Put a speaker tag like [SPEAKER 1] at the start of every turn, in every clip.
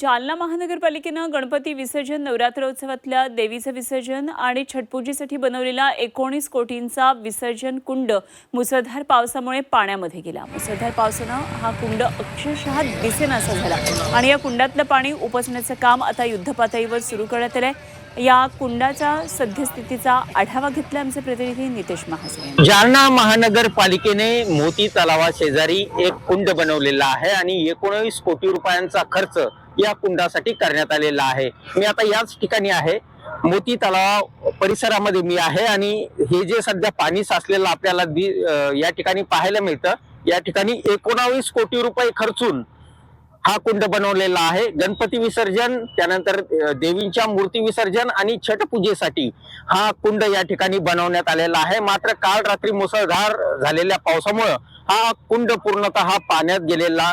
[SPEAKER 1] जालना महानगरपालिकेनं गणपती विसर्जन नवरात्रोत्सवातल्या देवीचं विसर्जन आणि छटपूजेसाठी बनवलेला एकोणीस कोटींचा विसर्जन कुंड मुसळधार पावसामुळे पाण्यामध्ये गेला. मुसळधार पावसानं हा कुंड अक्षरशः दिसेनासा झाला. आणि या कुंडातलं पाणी उपसण्याचं काम आता युद्धपातळीवर सुरू करण्यात आलंय. या कुंडाचा सद्यस्थितीचा आढावा घेतला आमचे प्रतिनिधी नितेश महाजन
[SPEAKER 2] जालना महानगरपालिकेने मोती तलावा शेजारी एक कुंड बनवलेला आहे आणि एकोणवीस कोटी रुपयांचा खर्च या कुंडासाठी करण्यात आलेला आहे. मी आता याच ठिकाणी आहे. मोती तलाव परिसरामध्ये मी आहे आणि हे जे सध्या पाणी साचलेलं आपल्याला या ठिकाणी पाहायला मिळतं. या ठिकाणी एकोणावीस कोटी रुपये खर्चून हा कुंड बनवलेला आहे. गणपती विसर्जन त्यानंतर देवींच्या मूर्ती विसर्जन आणि छठ पूजेसाठी हा कुंड या ठिकाणी बनवण्यात आलेला आहे. मात्र काल रात्री मुसळधार झालेल्या पावसामुळं हा कुंड पूर्णतः पाण्यात गेलेला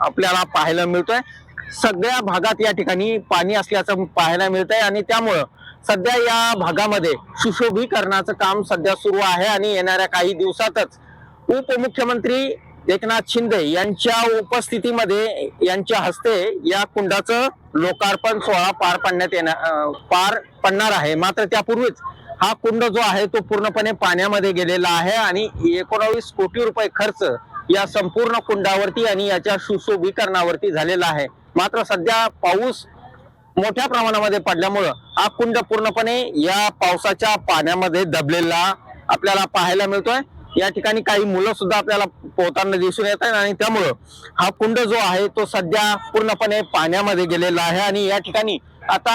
[SPEAKER 2] आपल्याला पाहायला मिळतोय. सगळ्या भागात या ठिकाणी पाणी असल्याचं पाहायला मिळतंय आणि त्यामुळं सध्या या भागामध्ये सुशोभीकरणाचं काम सध्या सुरू आहे आणि येणाऱ्या काही दिवसातच उपमुख्यमंत्री एकनाथ शिंदे यांच्या उपस्थितीमध्ये यांच्या हस्ते या कुंडाचं लोकार्पण सोहळा पार पाडण्यात येणार पार पडणार आहे. मात्र त्यापूर्वीच हा कुंड जो आहे तो पूर्णपणे पाण्यामध्ये गेलेला आहे आणि एकोणावीस कोटी रुपये खर्च या संपूर्ण कुंडावरती आणि याच्या सुशोभीकरणावरती झालेला आहे. मात्र सध्या पाऊस मोठ्या प्रमाणामध्ये पडल्यामुळं हा कुंड पूर्णपणे या पावसाच्या पाण्यामध्ये दबलेला आपल्याला पाहायला मिळतोय. या ठिकाणी काही मुलं सुद्धा आपल्याला पोहताना दिसून येत आहेत आणि त्यामुळं हा कुंड जो आहे तो सध्या पूर्णपणे पाण्यामध्ये गेलेला आहे आणि या ठिकाणी आता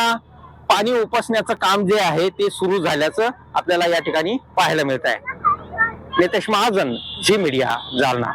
[SPEAKER 2] पाणी उपसण्याचं काम जे आहे ते सुरू झाल्याचं आपल्याला या ठिकाणी पाहायला मिळत आहे नितेश महाजन झी मीडिया जालना.